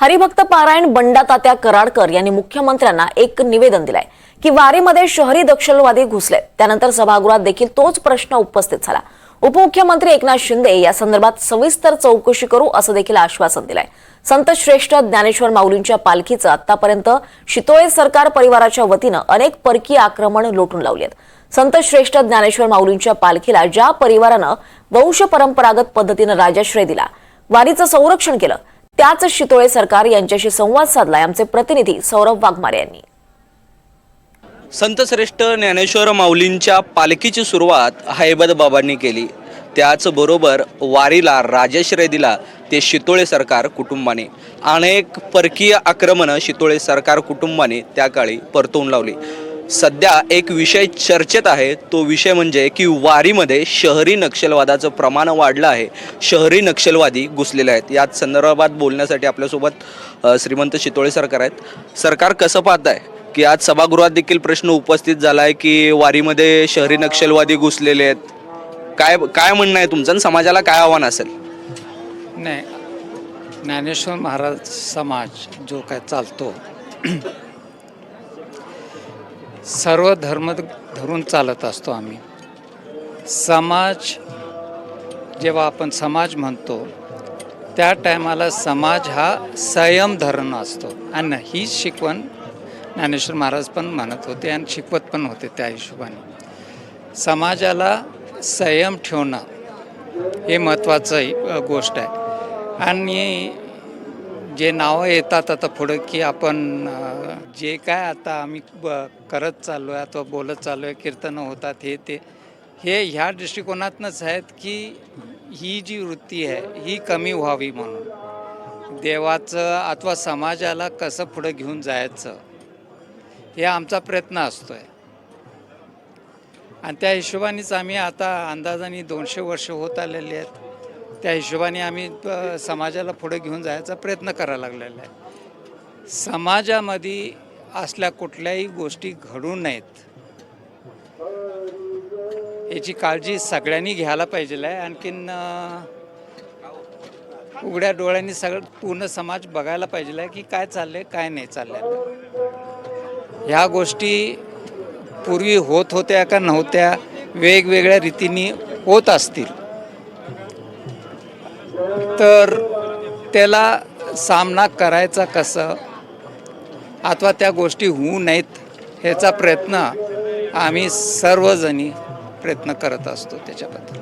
हरिभक्त पारायण बंडा तात्या कराडकर यांनी मुख्यमंत्र्यांना एक निवेदन दिलंय की वारीमध्ये शहरी दक्षलवादी घुसले त्यानंतर सभागृहात देखील तोच प्रश्न उपस्थित झाला. उपमुख्यमंत्री एकनाथ शिंदे या संदर्भात सविस्तर चौकशी करू असं देखील आश्वासन दिलंय. संत श्रेष्ठ ज्ञानेश्वर माऊलींच्या पालखीचं आतापर्यंत शितोळे सरकार परिवाराच्या वतीनं अनेक परकीय आक्रमण लोटून लावली आहेत संत श्रेष्ठ ज्ञानेश्वर माऊलींच्या पालखीला ज्या परिवारानं वंश परंपरागत पद्धतीनं राजाश्रय दिला वारीचं संरक्षण केलं त्याच शितोळे सरकार यांच्याशी संवाद साधलाय. आमचे प्रतिनिधी सौरभ वाघमारे यांनी. संतश्रेष्ठ ज्ञानेश्वर माऊलींच्या पालखीची सुरुवात हैबद बाबांनी केली. त्याचबरोबर वारीला राजाश्रय दिला ते शितोळे सरकार कुटुंबाने. अनेक परकीय आक्रमणं शितोळे सरकार कुटुंबाने त्या काळी परतवून लावली. सध्या एक विषय चर्चेत आहे. तो विषय म्हणजे की वारीमध्ये शहरी नक्षलवादाचं प्रमाण वाढलं आहे. शहरी नक्षलवादी घुसलेले आहेत. याच संदर्भात बोलण्यासाठी आपल्यासोबत श्रीमंत शितोळे सरकार आहेत. सरकार कसं पाहत आहे की आज सभागृहात देखील प्रश्न उपस्थित झाला आहे की वारीमध्ये शहरी नक्षलवादी घुसलेले आहेत. काय काय म्हणणं आहे तुमचं? आणि समाजाला काय आव्हान असेल? नाही. ज्ञानेश्वर महाराज समाज जो काय चालतो सर्व धर्म धरून चालत असतो आम्ही. समाज जेव्हा आपण समाज म्हणतो त्या टायमाला समाज हा संयम धरण असतो. आणि हीच शिकवण ज्ञानेश्वर महाराज पण म्हणत होते आणि शिकवत पण होते त्या हिशोबाने. समाजाला संयम ठेवणं हे महत्त्वाचं गोष्ट आहे. आणि जे नावं येतात आता पुढं की आपण जे काय आता आम्ही ब करत चाललो आहे अथवा बोलत चाललो आहे कीर्तनं होतात हे ते हे ह्या दृष्टिकोनातनंच आहेत की ही जी वृत्ती आहे ही कमी व्हावी म्हणून. देवाचं अथवा समाजाला कसं पुढं घेऊन जायचं हे आमचा प्रयत्न असतो आहे आणि त्या हिशोबानेच आम्ही आता अंदाजाने दोनशे वर्ष होत आलेली आहेत. त्या हिशोबाने आम्ही समाजाला पुढे घेऊन जायचा प्रयत्न करायला लागलेला आहे. समाजामध्ये असल्या कुठल्याही गोष्टी घडू नयेत. याची काळजी सगळ्यांनी घ्यायला पाहिजे आहे. आणखीन उघड्या डोळ्यांनी सगळं पूर्ण समाज बघायला पाहिजे आहे की काय चाललंय काय नाही चाललंय. ह्या गोष्टी पूर्वी होत होत्या का नव्हत्या वेगवेगळ्या रीतीने होत असतील. तर त्याला सामना करायचा कसं? अथवा त्या गोष्टी होऊ नयेत ह्याचा प्रयत्न आम्ही सर्वजणी प्रयत्न करत असतो त्याच्याबद्दल.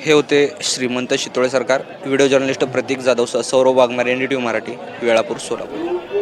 हे होते Shrimant Shitole Sarkar video journalist Pratik Jadhav Saurabh Waghmare N D T Marathi Velapur Solapur.